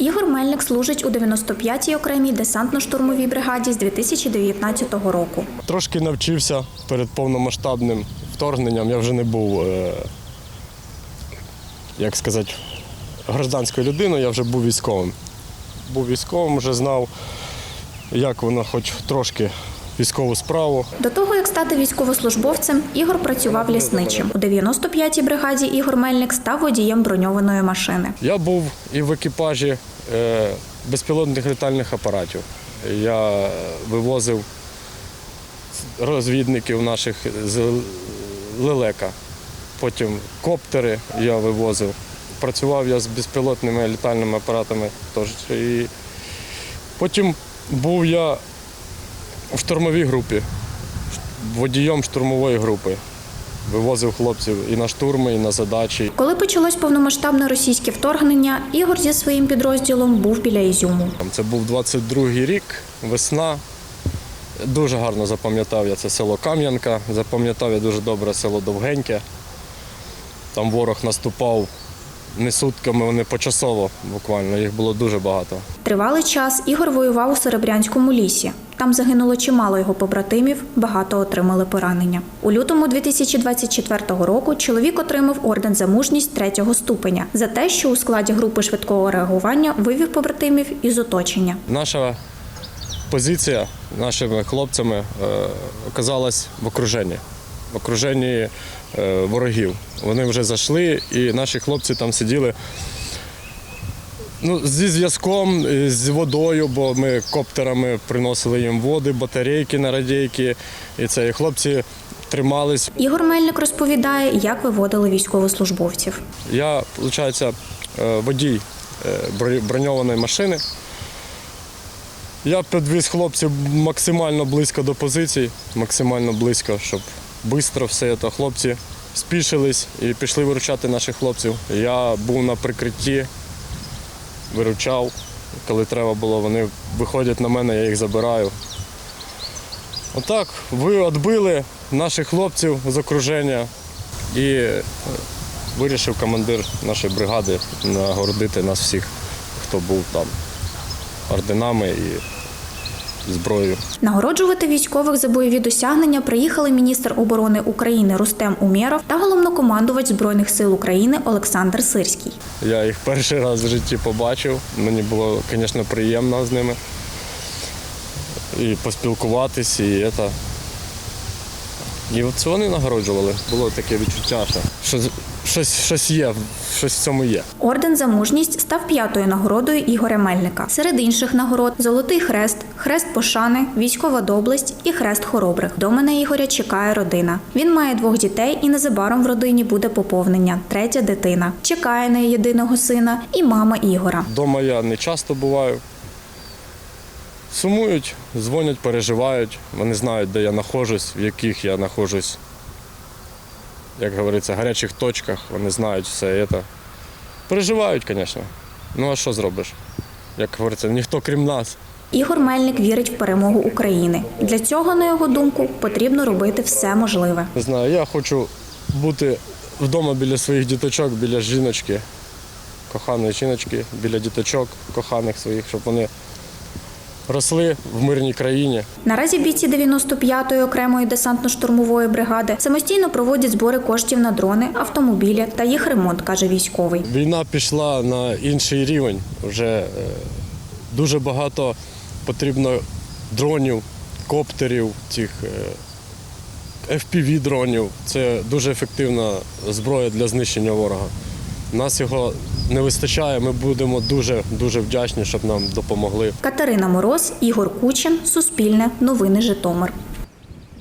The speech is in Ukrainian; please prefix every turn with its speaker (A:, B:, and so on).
A: Ігор Мельник служить у 95-й окремій десантно-штурмовій бригаді з 2019 року.
B: Трошки навчився перед повномасштабним вторгненням. Я вже не був, е, як сказати, гражданською людиною, я вже був військовим. Був військовим, вже знав, як воно хоч трошки військову справу.
A: До того, як стати військовослужбовцем, Ігор працював лісничим. У 95-й бригаді Ігор Мельник став водієм броньованої машини.
B: Я був і в екіпажі е, безпілотних літальних апаратів. Я вивозив розвідників наших з лелека. Потім коптери я вивозив. Працював я з безпілотними літальними апаратами теж. І потім був я в штурмовій групі, водієм штурмової групи. Вивозив хлопців і на штурми, і на задачі.
A: Коли почалось повномасштабне російське вторгнення, Ігор зі своїм підрозділом був біля Ізюму.
B: Це був 22-й рік, весна. Дуже гарно запам'ятав я це село Кам'янка, запам'ятав я дуже добре село Довгеньке. Там ворог наступав не сутками, вони почасово буквально, їх було дуже багато.
A: Тривалий час Ігор воював у Серебрянському лісі. Там загинуло чимало його побратимів, багато отримали поранення. У лютому 2024 року чоловік отримав орден за мужність третього ступеня за те, що у складі групи швидкого реагування вивів побратимів із оточення.
B: Наша позиція нашими хлопцями е, оказалась в окруженні, в окруженні е, ворогів. Вони вже зайшли, і наші хлопці там сиділи ну, зі зв'язком, е, з водою, бо ми коптерами приносили їм води, батарейки на радійки. І це і хлопці тримались.
A: Ігор Мельник розповідає, як виводили військовослужбовців.
B: Я, виходить, водій е, броньованої машини. Я підвіз хлопців максимально близько до позицій, максимально близько, щоб швидко все це. Хлопці спішились і пішли виручати наших хлопців. Я був на прикритті, виручав. Коли треба було, вони виходять на мене, я їх забираю. Отак, ви відбили наших хлопців з окруження і е, вирішив командир нашої бригади нагородити нас всіх, хто був там орденами і зброєю.
A: Нагороджувати військових за бойові досягнення приїхали міністр оборони України Рустем Умєров та головнокомандувач збройних сил України Олександр Сирський.
B: Я їх перший раз в житті побачив. Мені було, звісно, приємно з ними. І поспілкуватись, і це. І от вони нагороджували. Було таке відчуття, що щось, щось, є, щось в цьому є.
A: Орден за мужність став п'ятою нагородою Ігоря Мельника. Серед інших нагород Золотий хрест, хрест пошани, військова доблесть і хрест хоробрих. Дома на Ігоря чекає родина. Він має двох дітей і незабаром в родині буде поповнення. Третя дитина. Чекає на єдиного сина і мама Ігора.
B: Дома я не часто буваю. Сумують, дзвонять, переживають. Вони знають, де я знаходжусь, в яких я знаходжусь, як говориться, гарячих точках. Вони знають все це. Переживають, звісно. Ну а що зробиш? Як говориться, ніхто крім нас.
A: Ігор Мельник вірить в перемогу України. Для цього, на його думку, потрібно робити все можливе.
B: Не знаю, я хочу бути вдома біля своїх діточок, біля жіночки, коханої жіночки, біля діточок коханих своїх, щоб вони росли в мирній країні.
A: Наразі бійці 95-ї окремої десантно-штурмової бригади самостійно проводять збори коштів на дрони, автомобілі та їх ремонт, каже військовий.
B: Війна пішла на інший рівень. Вже е, дуже багато потрібно дронів, коптерів, цих е, FPV-дронів. Це дуже ефективна зброя для знищення ворога. Нас його не вистачає. Ми будемо дуже дуже вдячні, щоб нам допомогли.
A: Катерина Мороз, Ігор Кучин, Суспільне, Новини Житомир.